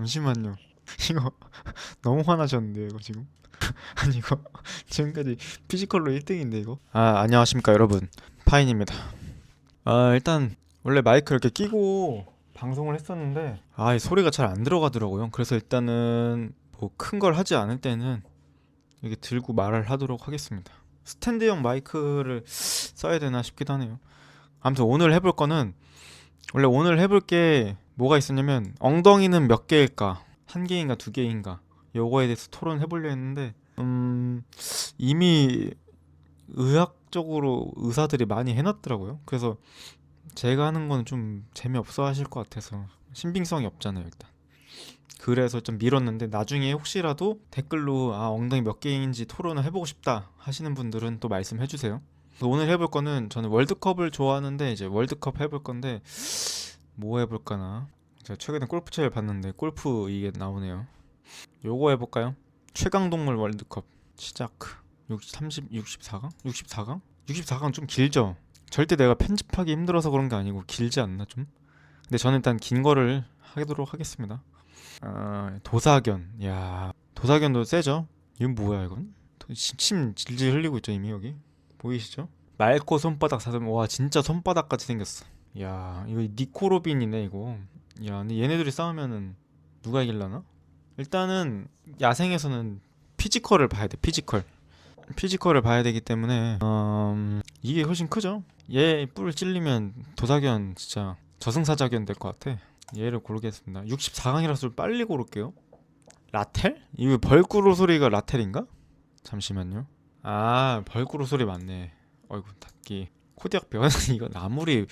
잠시만요. 이거 너무 화나셨는데 이거 지금. 아니 이거 지금까지 피지컬로 1등인데 이거. 아 안녕하십니까 여러분 파인입니다. 아 일단 원래 마이크 이렇게 끼고 방송을 했었는데 아이 소리가 잘 안 들어가더라고요. 그래서 일단은 뭐 큰 걸 하지 않을 때는 이게 들고 말을 하도록 하겠습니다. 스탠드형 마이크를 써야 되나 싶기도 하네요. 아무튼 오늘 해볼 거는 원래 오늘 해볼 게 뭐가 있었냐면 엉덩이는 몇 개일까? 한 개인가 두 개인가? 요거에 대해서 토론해 보려 했는데 음 이미 의학적으로 의사들이 많이 해놨더라고요. 그래서 제가 하는 거는 좀 재미없어 하실 것 같아서 신빙성이 없잖아요 일단. 그래서 좀 미뤘는데 나중에 혹시라도 댓글로 아 엉덩이 몇 개인지 토론을 해보고 싶다 하시는 분들은 또 말씀해 주세요. 오늘 해볼 거는 저는 월드컵을 좋아하는데 이제 월드컵 해볼 건데 뭐 해볼까나 제가 최근에 골프채를 봤는데 골프 이게 나오네요. 요거 해볼까요? 최강동물 월드컵 시작 60, 30, 64강? 64강? 64강 좀 길죠? 절대 내가 편집하기 힘들어서 그런 게 아니고 길지 않나 좀? 근데 저는 일단 긴 거를 하도록 하겠습니다. 아, 도사견. 야, 도사견도 세죠? 이건 뭐야 이건? 도- 침, 침 질질 흘리고 있죠 이미 여기. 보이시죠? 맑고 손바닥 사슴. 와 진짜 손바닥 같이 생겼어. 야, 이거 니코로빈이네 이거. 야, 근데 얘네들이 싸우면은 누가 이길라나? 일단은 야생에서는 피지컬을 봐야 돼. 피지컬. 피지컬을 봐야 되기 때문에 음, 이게 훨씬 크죠. 얘뿔 찔리면 도사견 진짜 저승사자견 될 것 같아. 얘를 고르겠습니다. 64강이라서 빨리 고를게요. 라텔? 이거 벌꾸로 소리가 라텔인가? 잠시만요. 아 벌꾸로 소리 맞네. 어이구 닫기. 코디악 배웠 이건 아무리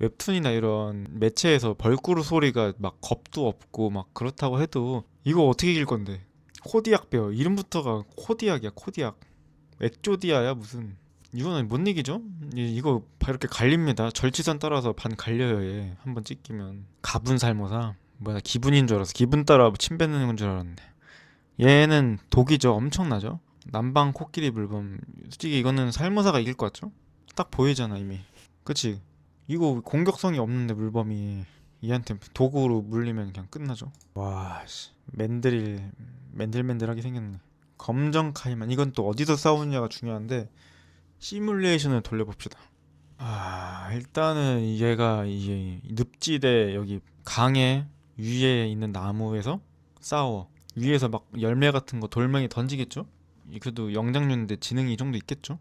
웹툰이나 이런 매체에서 벌꾸로 소리가 막 겁도 없고 막 그렇다고 해도 이거 어떻게 이길 건데? 코디악 배어 이름부터가 코디악이야 코디악. 액조디아야 무슨 이거는 못 이기죠? 이- 이거 바- 이렇게 갈립니다. 절치선 따라서 반 갈려요 얘. 한번 찍히면 가분 살모사 뭐야 기분인 줄 알았어. 기분 따라 침 뱉는 건 줄 알았는데 얘는 독이죠. 엄청나죠. 남방 코끼리 물범 솔직히 이거는 살모사가 이길 것 같죠? 딱 보이잖아 이미. 그치? 이거 공격성이 없는데 물범이 얘한테 도구로 물리면 그냥 끝나죠. 와, 씨. 맨들일 맨들맨들하게 생겼네. 검정 카이만 이건 또 어디서 싸우느냐가 중요한데 시뮬레이션을 돌려봅시다. 아 일단은 얘가 이제 늪지대 여기 강에 위에 있는 나무에서 싸워 위에서 막 열매 같은 거 돌멩이 던지겠죠? 이 그래도 영장류인데 지능이 이 정도 있겠죠?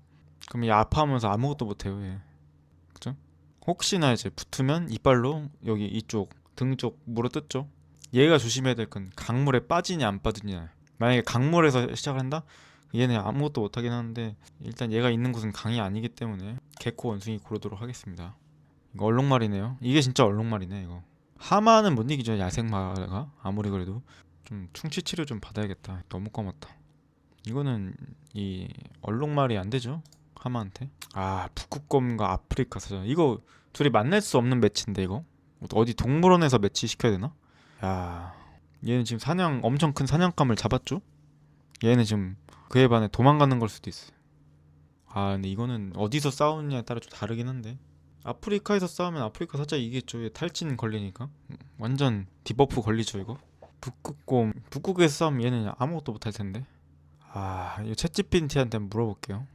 그럼 얘 아파하면서 아무것도 못해요 얘? 혹시나 이제 붙으면 이빨로 여기 이쪽 등 쪽 물어뜯죠? 얘가 조심해야 될 건 강물에 빠지냐 안 빠지냐 만약에 강물에서 시작을 한다? 얘는 아무것도 못하긴 하는데 일단 얘가 있는 곳은 강이 아니기 때문에 개코 원숭이 고르도록 하겠습니다. 이거 얼룩말이네요. 이게 진짜 얼룩말이네 이거. 하마는 못 이기죠 야생마가 아무리 그래도 좀 충치 치료 좀 받아야겠다. 너무 검었다. 이거는 이 얼룩말이 안 되죠 하마한테. 아 북극곰과 아프리카 사자 이거 둘이 만날 수 없는 매치인데 이거 어디 동물원에서 매치 시켜야 되나? 야 얘는 지금 사냥 엄청 큰 사냥감을 잡았죠? 얘는 지금 그에 반해 도망가는 걸 수도 있어요. 아 근데 이거는 어디서 싸우느냐에 따라 좀 다르긴 한데 아프리카에서 싸우면 아프리카 살짝 이기겠죠. 얘 탈진 걸리니까 음, 완전 디버프 걸리죠 이거. 북극곰 북극에서 싸우면 얘는 아무것도 못할 텐데. 아 이거 챗GPT한테 한번 물어볼게요.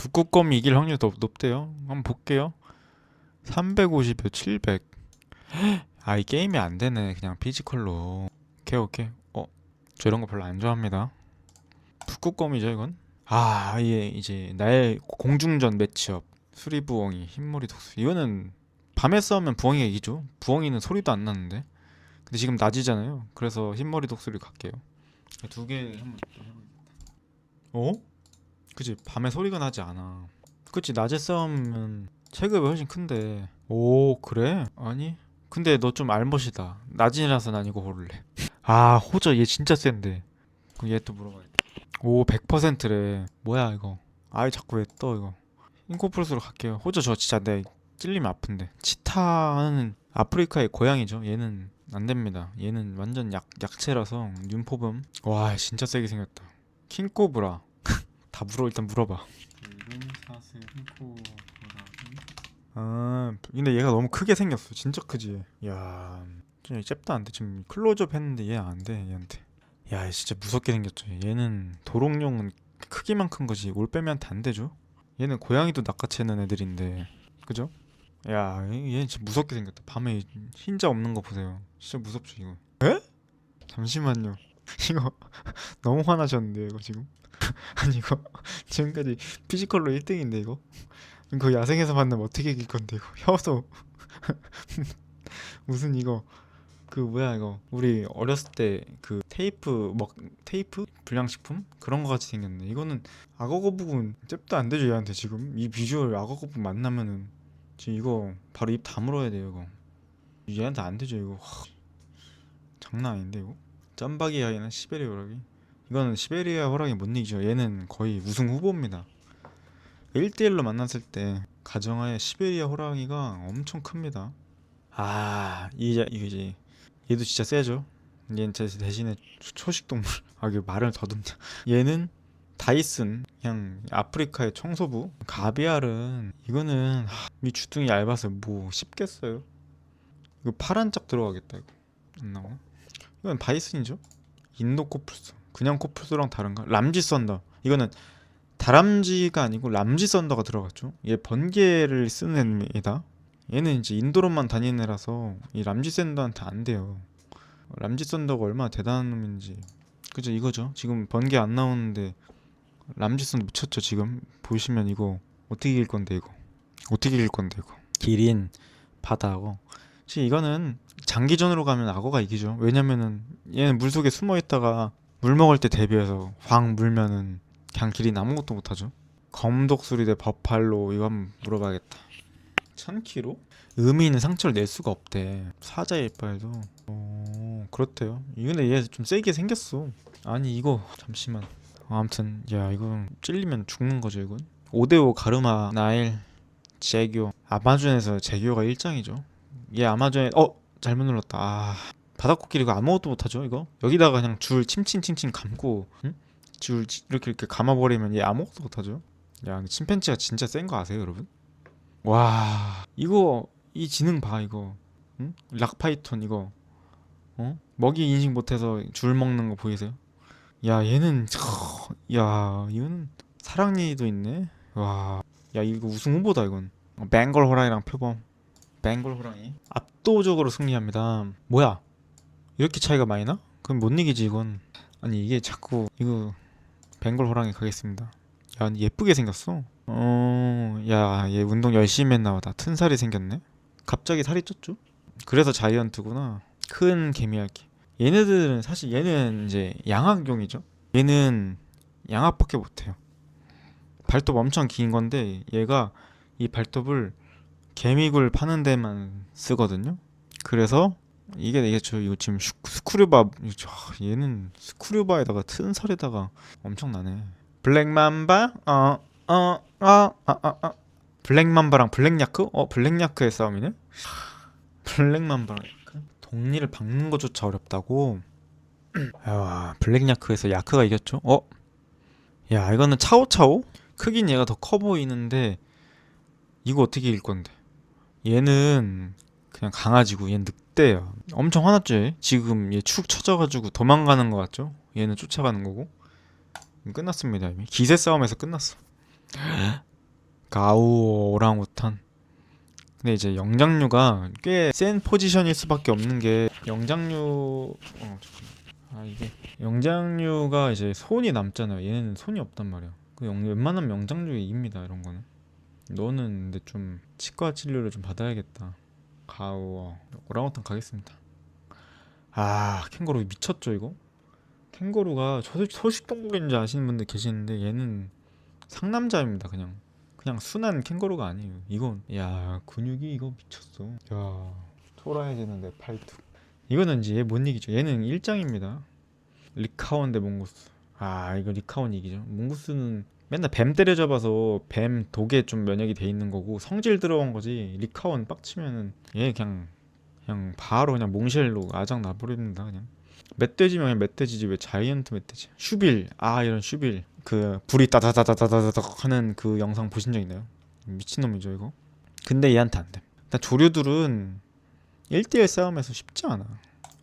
북극곰이 이길 확률이 더 높대요. 한번 볼게요. 350에 700. 아 이 게임이 안 되네. 그냥 피지컬로. 오케이 오케이. 어, 저 이런 거 별로 안 좋아합니다. 북극곰이죠 이건? 아 아예 이제 나의 공중전 매치업 수리부엉이 흰머리 독수 이거는 밤에 싸우면 부엉이가 이기죠 부엉이는 소리도 안 나는데 근데 지금 낮이잖아요 그래서 흰머리 독수리 갈게요 두 개 한번 해보겠다 어? 그치 밤에 소리가 나지 않아. 그치 낮에 싸우면 체급이 훨씬 큰데. 오 그래? 아니 근데 너 좀 알못이다. 낮이라서 난 이거 고를래. 아 호저 얘 진짜 센데. 그럼 얘 또 물어봐야겠다 오 100%래. 뭐야 이거? 아이 자꾸 왜 떠 이거? 인코플스로 갈게요. 호저 저 진짜 내 찔리면 아픈데. 치타는 아프리카의 고양이죠. 얘는 안 됩니다. 얘는 완전 약, 약체라서 윤포범. 와 진짜 세게 생겼다. 킹코브라 다 물어 일단 물어봐 아 근데 얘가 너무 크게 생겼어 진짜 크지 야좀 잽도 안 돼 지금 클로즈업 했는데 얘 안 돼 얘한테 야 얘 진짜 무섭게 생겼죠 얘는 도롱뇽은 크기만 큰 거지 올빼미한테 안 되죠 얘는 고양이도 낚아채는 애들인데 그죠? 야, 얘- 얘 진짜 무섭게 생겼다. 밤에 흰자 없는 거 보세요. 진짜 무섭죠, 이거. 에? 잠시만요. 이거 너무 화나셨는데 이거 지금? 아니 이거 지금까지 피지컬로 1등인데 이거? 이거 야생에서 만나면 어떻게 이길 건데 이거? 혀도. 무슨 이거? 그 뭐야 이거? 우리 어렸을 때 그 테이프 먹 테이프? 불량식품? 그런 거 같이 생겼네. 이거는 악어 거북은 잽도 안 되죠 얘한테 지금? 이 비주얼 악어 거북 만나면은 지금 이거 바로 입 다물어야 돼요 이거. 얘한테 안 되죠 이거. 하, 장난 아닌데 이거? 짬바기 아이는 시베리아 호랑이 이거는 시베리아 호랑이 못 이기죠. 얘는 거의 우승 후보입니다. 1대1로 만났을 때 가정하에 시베리아 호랑이가 엄청 큽니다. 아 이제 이거 이제 얘도 진짜 세죠? 얘는 제 대신에 초- 초식동물. 아 이게 말을 더듬냐 얘는 다이슨 그냥 아프리카의 청소부. 가비알은 이거는 하, 이 주둥이 얇아서 뭐 씹겠어요? 이거 파란 짝 들어가겠다 이거. 안 나와 이건 다이슨이죠? 인도 코뿔소 그냥 코뿔소랑 다른가? 람지 썬더. 이거는 다람쥐가 아니고 람지 썬더가 들어갔죠. 얘 번개를 쓰는 애다. 얘는 이제 인도로만 다니는 애라서 이 람지 썬더한테 안 돼요. 람지 썬더가 얼마나 대단한 놈인지. 그죠? 이거죠. 지금 번개 안 나오는데 람지선 미쳤죠 지금? 보시면 이거 어떻게 이길 건데 이거? 어떻게 이길 건데 이거? 기린 바다하고. 사실 이거는 장기전으로 가면 악어가 이기죠. 왜냐면은 얘는 물속에 숨어 있다가 물 먹을 때 대비해서 확 물면은 그냥 기린 아무것도 못하죠. 검독수리 대 버팔로 이거 한번 물어봐야겠다. 1000kg? 의미는 상처를 낼 수가 없대. 사자의 이빨도. 어 그렇대요. 근데 얘 좀 세게 생겼어. 아니 이거 잠시만. 어, 아무튼 야 이거 찔리면 죽는 거죠 이건? 5대5 가르마 나일 제교. 아마존에서 제교가 1장이죠. 얘 아마존에 어 잘못 눌렀다. 아 바닥코끼리 이거 아무것도 못하죠 이거 여기다가 그냥 줄 침침침침 감고 응? 줄 치- 이렇게 이렇게 감아버리면 얘 아무것도 못하죠 야 침팬지가 진짜 센 거 아세요 여러분? 와 이거 이 지능 봐 이거 응? 락파이톤 이거 어? 먹이 인식 못해서 줄 먹는 거 보이세요? 야 얘는 참, 야 이거는 사랑니도 있네 와 야 이거 우승 후보다 이건 어, 벵걸 호랑이랑 표범 벵걸 호랑이 압도적으로 승리합니다 뭐야 이렇게 차이가 많이 나? 그럼 못 이기지 이건 아니 이게 자꾸 이거 벵걸 호랑이 가겠습니다 야 예쁘게 생겼어 어야얘 운동 열심히 했나 보다 튼 살이 생겼네 갑자기 살이 쪘죠? 그래서 자이언트구나 큰 개미 할게 얘네들은 사실 얘는 이제 양악용이죠. 얘는 양악밖에 못해요. 발톱 엄청 긴 건데 얘가 이 발톱을 개미굴 파는 데만 쓰거든요. 그래서 이게 이게 저 이거 지금 슈- 아, 얘는 스크류바에다가 튼 살에다가 엄청나네. 블랙맘바 어어어아아 블랙맘바랑 블랙야크 어 블랙야크의 싸움이네. 블랙맘바랑 동리를 박는 것조차 어렵다고. 야 블랙야크에서 야크가 이겼죠? 어? 야 이거는 차오차오? 크긴 얘가 더 커 보이는데 이거 어떻게 이길 건데? 얘는 그냥 강아지고 얘는 늑대야. 엄청 화났죠? 얘? 지금 얘축 처져가지고 도망가는 것 같죠? 얘는 쫓아가는 거고. 끝났습니다 이미. 기세 싸움에서 끝났어. 가우 오랑우탄. 근데 이제 영장류가 꽤 센 포지션일 수밖에 없는 게 영장류 어 아 이게 영장류가 이제 손이 남잖아요 얘네는 손이 없단 말이야 그 영, 웬만하면 영장류가 이깁니다 이런 거는 너는 근데 좀 치과 진료를 좀 받아야겠다 가우 오랑우탄 가겠습니다 아 캥거루 미쳤죠 이거 캥거루가 소식, 소식 동물인지 아시는 분들 계시는데 얘는 상남자입니다 그냥 그냥 순한 캥거루가 아니에요. 이건 야 근육이 이거 미쳤어. 야 토라해지는데 팔뚝. 이거는 이제 얘못 이기죠. 얘는 일장입니다. 리카온 대 몽고스. 아 이거 리카온 이기죠. 몽고스는 맨날 뱀 때려잡아서 뱀 독에 좀 면역이 돼 있는 거고 성질 들어간 거지. 리카온 빡치면은 얘 그냥 그냥 바로 그냥 몽쉘로 아장 나버립니다 그냥. 멧돼지면 그냥 멧돼지지 왜 자이언트 멧돼지? 슈빌 아 이런 슈빌 그 불이 따다다다다다닥 하는 그 영상 보신 적 있나요? 미친놈이죠 이거 근데 얘한테 안돼 일단 조류들은 1대1 싸움에서 쉽지 않아.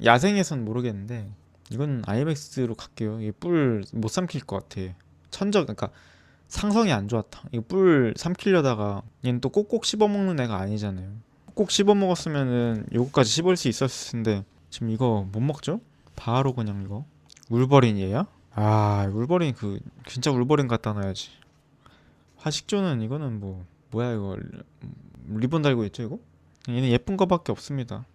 야생에선 모르겠는데 이건 아이맥스로 갈게요. 이게 뿔 못 삼킬 것 같아. 천적 그러니까 상성이 안 좋았다. 이거 뿔 삼키려다가 얘는 또 꼭꼭 씹어 먹는 애가 아니잖아요. 꼭 씹어 먹었으면은 요거까지 씹을 수 있었을 텐데 지금 이거 못 먹죠? 바로 그냥 이거 울버린 얘야? 아 울버린 그 진짜 울버린 갖다 놔야지. 화식조는 이거는 뭐 뭐야 이거 리본 달고 있죠 이거? 얘는 예쁜 거밖에 없습니다.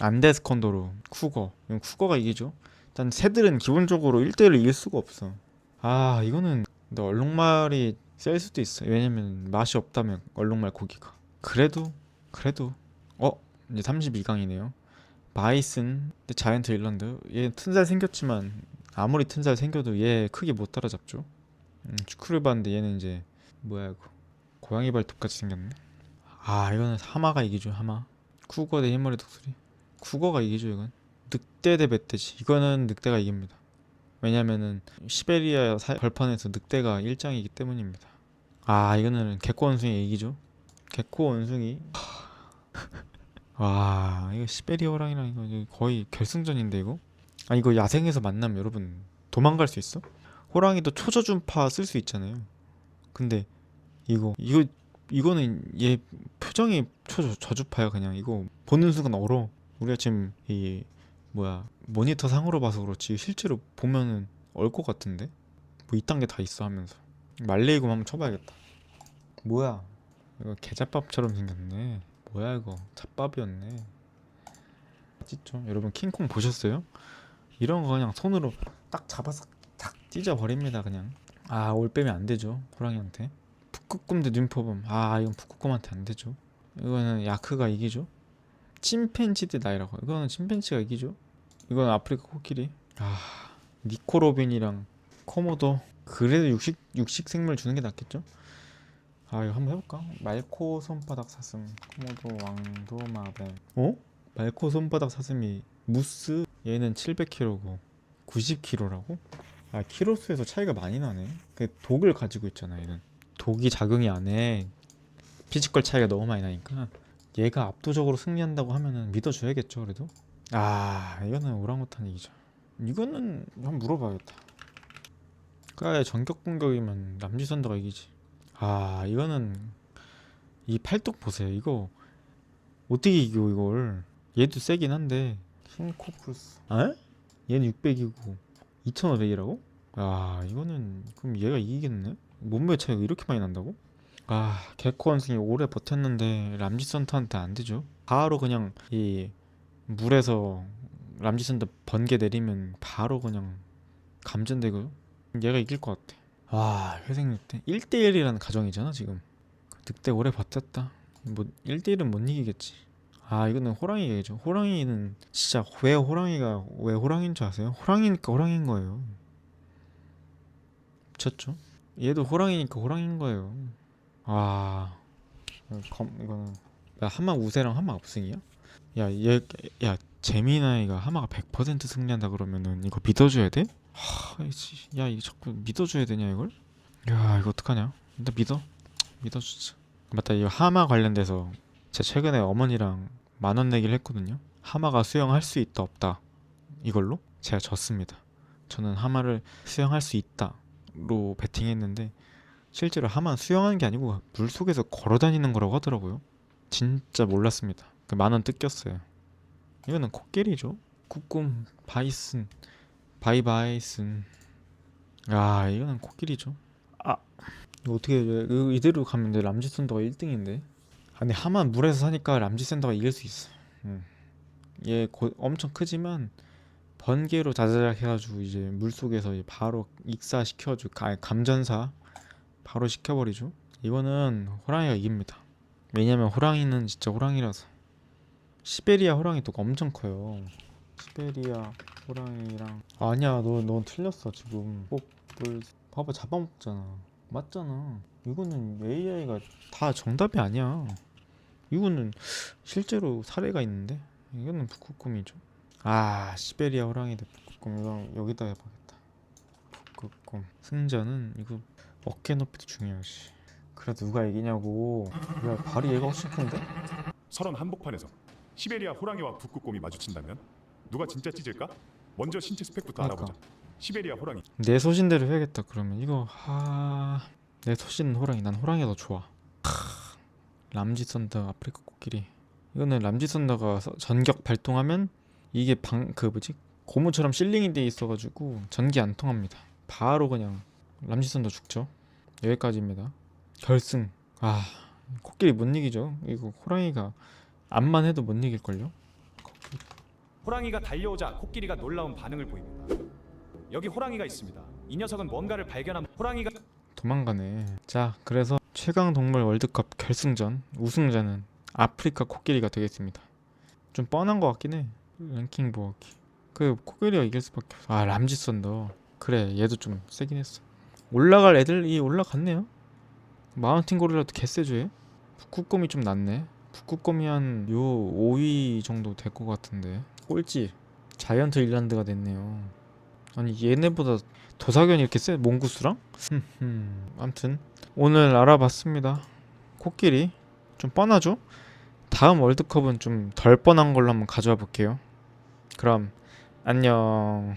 안데스 컨도로 쿠거 이건 쿠거가 이기죠. 일단 새들은 기본적으로 1대1을 이길 수가 없어. 아 이거는 근데 얼룩말이 셀 수도 있어. 왜냐면 맛이 없다면 얼룩말 고기가. 그래도 그래도 어 이제 32강이네요. 바이슨, 자이언트 일런드. 얘 튼살 생겼지만 아무리 튼살 생겨도 얘 크게 못 따라잡죠. 음, 축구를 봤는데 얘는 이제 뭐야 이거 고양이 발톱 같이 생겼네. 아 이거는 하마가 이기죠 하마. 쿠거 대 흰머리 독수리. 쿠거가 이기죠 이건. 늑대 대 멧돼지. 이거는 늑대가 이깁니다. 왜냐면은 시베리아 사- 벌판에서 늑대가 일장이기 때문입니다. 아 이거는 개코 원숭이 이기죠. 개코 원숭이. 와 이거 시베리아 호랑이랑 이거 거의 결승전인데 이거. 아 이거 야생에서 만나면 여러분 도망갈 수 있어? 호랑이도 초저준파 쓸 수 있잖아요. 근데 이거 이거 이거는 얘 표정이 초저 저주파야 그냥 이거 보는 순간 얼어. 우리가 지금 이 뭐야 모니터 상으로 봐서 그렇지 실제로 보면은 얼 것 같은데? 뭐 이딴 게 다 있어 하면서. 말레이곰 한번 쳐봐야겠다. 뭐야 이거 게잡밥처럼 생겼네. 뭐야 이거 잣밥이었네. 찢죠? 여러분 킹콩 보셨어요? 이런 거 그냥 손으로 딱 잡아서 탁 찢어 버립니다 그냥. 아 올빼면 안 되죠 호랑이한테. 북극곰 대 눈표범 아 이건 북극곰한테 안 되죠. 이거는 야크가 이기죠 침팬지 대 나이라고 이거는 침팬지가 이기죠? 이건 아프리카 코끼리. 아 니코로빈이랑 코모도 그래도 육식 육식 생물 주는 게 낫겠죠? 아 이거 한번 해볼까? 말코 손바닥 사슴 코모도 왕도 마뱀 어? 말코 손바닥 사슴이 무스? 얘는 700kg고 90kg라고? 아 키로 수에서 차이가 많이 나네. 그 독을 가지고 있잖아 얘는. 독이 작용이 안해. 피지컬 차이가 너무 많이 나니까 얘가 압도적으로 승리한다고 하면은 믿어줘야겠죠 그래도? 아 이거는 오랑우탄 이기죠. 이거는 한번 물어봐야겠다. 까야 전격 공격이면 남지선더가 이기지. 아 이거는 이 팔뚝 보세요. 이거 어떻게 이겨 이걸? 얘도 세긴 한데. 킹코프스. 에? 얘는 600이고 2500이라고? 아 이거는 그럼 얘가 이기겠네? 몸매 차이가 이렇게 많이 난다고? 아 개코 원숭이 오래 버텼는데 람지 선터한테 안 되죠? 바로 그냥 이 물에서 람지선더 번개 내리면 바로 그냥 감전되고 얘가 이길 것 같아. 와 회생 늑대. 1대1이라는 가정이잖아 지금. 늑대 오래 버텼다. 뭐 1대1은 못 이기겠지. 아 이거는 호랑이 얘기죠. 호랑이는 진짜 왜 호랑이가 왜 호랑이인 줄 아세요? 호랑이니까 호랑이인 거예요. 미쳤죠? 얘도 호랑이니까 호랑이인 거예요 아 검, 이거는 야, 하마 우세랑 하마 압승이야? 야, 얘, 야, 재미나이가 하마가 100% 승리한다 그러면은 이거 믿어줘야 돼? 하, 이씨, 야, 이거 자꾸 믿어줘야 되냐 이걸? 야, 이거 어떡하냐? 일단 믿어, 믿어주자. 맞다, 이거 하마 관련돼서 제가 최근에 어머니랑 만 원 내기를 했거든요. 하마가 수영할 수 있다 없다 이걸로 제가 졌습니다. 저는 하마를 수영할 수 있다로 베팅했는데 실제로 하마는 수영하는 게 아니고 물 속에서 걸어 다니는 거라고 하더라고요. 진짜 몰랐습니다. 그 만원 뜯겼어요. 이거는 코끼리죠. 국꿈 바이슨 바이바이슨. 아 이거는 코끼리죠. 아 이거 어떻게? 이거 이대로 가면 돼. 람지센더가 1등인데. 아니 하만 물에서 사니까 람지센더가 이길 수 있어. 음. 얘 고, 엄청 크지만 번개로 자자작 해가지고 이제 물 속에서 바로 익사시켜가지고 가- 감전사 바로 시켜버리죠. 이거는 호랑이가 이깁니다. 왜냐면 호랑이는 진짜 호랑이라서. 시베리아 호랑이 독 엄청 커요. 시베리아 호랑이랑. 아니야 너 넌 틀렸어 지금. 꼭물 봐봐 잡아먹잖아. 맞잖아. 이거는 AI가 다 정답이 아니야. 이거는 실제로 사례가 있는데? 이거는 북극곰이죠. 아 시베리아 호랑이 대 북극곰. 이거 여기다 해봐야겠다. 북극곰. 승자는 이거 어깨 높이도 중요하지 그래 누가 이기냐고 야 발이 얘가 훨씬 큰데? 설원 한복판에서 시베리아 호랑이와 북극곰이 마주친다면 누가 진짜 찢을까? 먼저 신체 스펙부터 그러니까. 알아보자. 시베리아 호랑이. 내 소신대로 해야겠다 그러면 이거 하 내 소신은 호랑이 난 호랑이가 더 좋아 크, 람지 썬더 아프리카 코끼리 이거는 람지 썬더가 서- 전격 발동하면 이게 방 그 뭐지 고무처럼 실링이 돼 있어가지고 전기 안 통합니다 바로 그냥 람지 썬더 죽죠 여기까지입니다 결승 아 코끼리 못 이기죠 이거 호랑이가 암만 해도 못 이길걸요 호랑이가 달려오자 코끼리가 놀라운 반응을 보입니다. 여기 호랑이가 있습니다. 이 녀석은 뭔가를 발견한 호랑이가 도망가네. 자, 그래서 최강 동물 월드컵 결승전 우승자는 아프리카 코끼리가 되겠습니다. 좀 뻔한 것 같긴 해. 랭킹 보기. 그 코끼리가 이길 수밖에 없어. 아, 람지 썬더. 그래, 얘도 좀 세긴 했어. 올라갈 애들이 올라갔네요. 마운틴 고릴라도 개세죠 얘? 북극곰이 좀 낫네. 북극곰이 한 요 5위 정도 될 것 같은데. 꼴찌. 자이언트 일란드가 됐네요. 아니 얘네보다 도사견이 이렇게 세? 몽구스랑? 암튼 오늘 알아봤습니다. 코끼리 좀 뻔하죠? 다음 월드컵은 좀 덜 뻔한 걸로 한번 가져와 볼게요. 그럼 안녕.